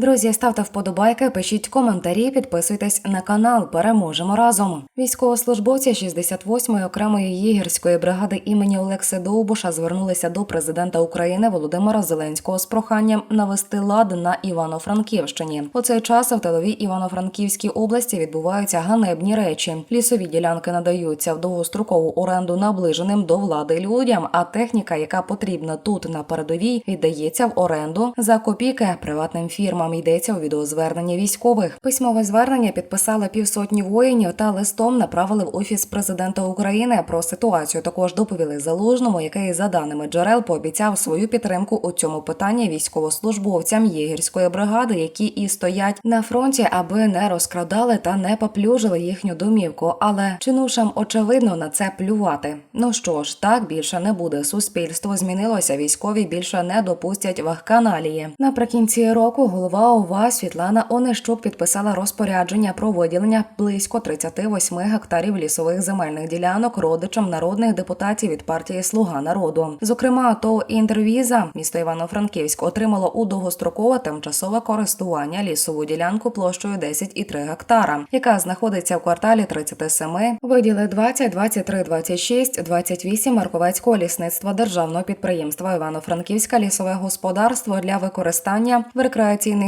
Друзі, ставте вподобайки, пишіть коментарі, підписуйтесь на канал. Переможемо разом. Військовослужбовці 68-ї окремої єгерської бригади імені Олекси Довбуша звернулися до президента України Володимира Зеленського з проханням навести лад на Івано-Франківщині. У цей час в тиловій Івано-Франківській області відбуваються ганебні речі. Лісові ділянки надаються в довгострокову оренду наближеним до влади людям. А техніка, яка потрібна тут на передовій, віддається в оренду за копійки приватним фірмам. Йдеться у відеозверненні військових. Письмове звернення підписали півсотні воїнів та листом направили в офіс президента України. Про ситуацію також доповіли залужному, який за даними джерел пообіцяв свою підтримку у цьому питанні військовослужбовцям єгерської бригади, які і стоять на фронті, аби не розкрадали та не поплюжили їхню домівку. Але чинушам очевидно на це плювати. Ну що ж, так більше не буде. Суспільство змінилося. Військові більше не допустять вахканалії. Наприкінці року голова ОВА Світлана Онищук підписала розпорядження про виділення близько 38 гектарів лісових земельних ділянок родичам народних депутатів від партії Слуга народу. Зокрема, то інтервіза місто Івано-Франківськ отримало у довгострокове тимчасове користування лісову ділянку площею 10,3 гектара, яка знаходиться в кварталі 37, виділи 20, 23, 26, 28 Марковецького лісництва державного підприємства Івано-Франківське лісове господарство для використання в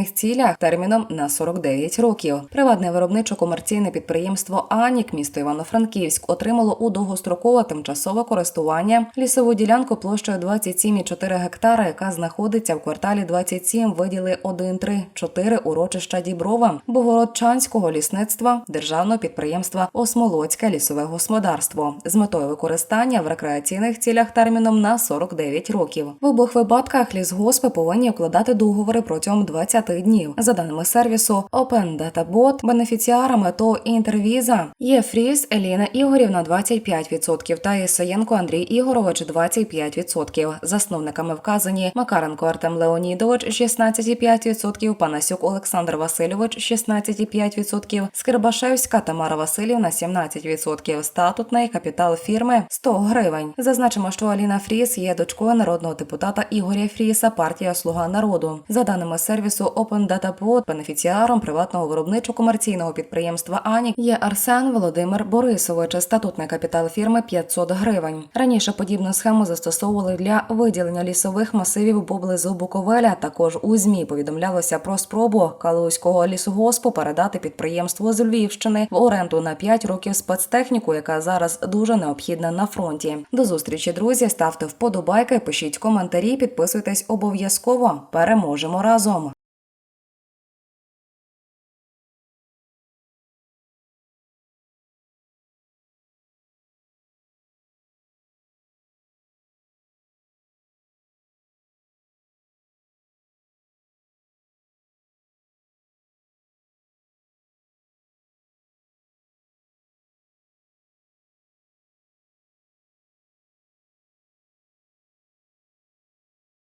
рекреаційних цілях терміном на 49 років. Приватне виробничо-комерційне підприємство Анік місто Івано-Франківськ отримало у довгострокове тимчасове користування лісову ділянку площею 27,4 гектара, яка знаходиться в кварталі 27, виділи 1,3,4 урочища Діброва Богородчанського лісництва державного підприємства Осмолоцьке лісове господарство з метою використання в рекреаційних цілях терміном на 49 років. В обох випадках лісгоспи повинні укладати договори протягом 20 днів. За даними сервісу Open Data Bot, бенефіціарами ТО Інтервіза є Фріс Еліна Ігорівна 25% та Ісаєнко Андрій Ігорович 25%. Засновниками вказані Макаренко Артем Леонідович 16,5%, Панасюк Олександр Васильович 16,5%, Скирбашевська Тамара Васильівна 17%. Статутний капітал фірми 100 гривень. Зазначимо, що Аліна Фріс є дочкою народного депутата Ігоря Фріса, партія Слуга народу. За даними сервісу Open Data Bot, бенефіціаром приватного виробничо-комерційного підприємства Анік є Арсен Володимир Борисович. Статутний капітал фірми 500 гривень. Раніше подібну схему застосовували для виділення лісових масивів поблизу Буковеля. Також у змі повідомлялося про спробу Калузького лісгоспу передати підприємство з Львівщини в оренду на 5 років спецтехніку, яка зараз дуже необхідна на фронті. До зустрічі, друзі. Ставте вподобайки, пишіть коментарі, підписуйтесь обов'язково. Переможемо разом.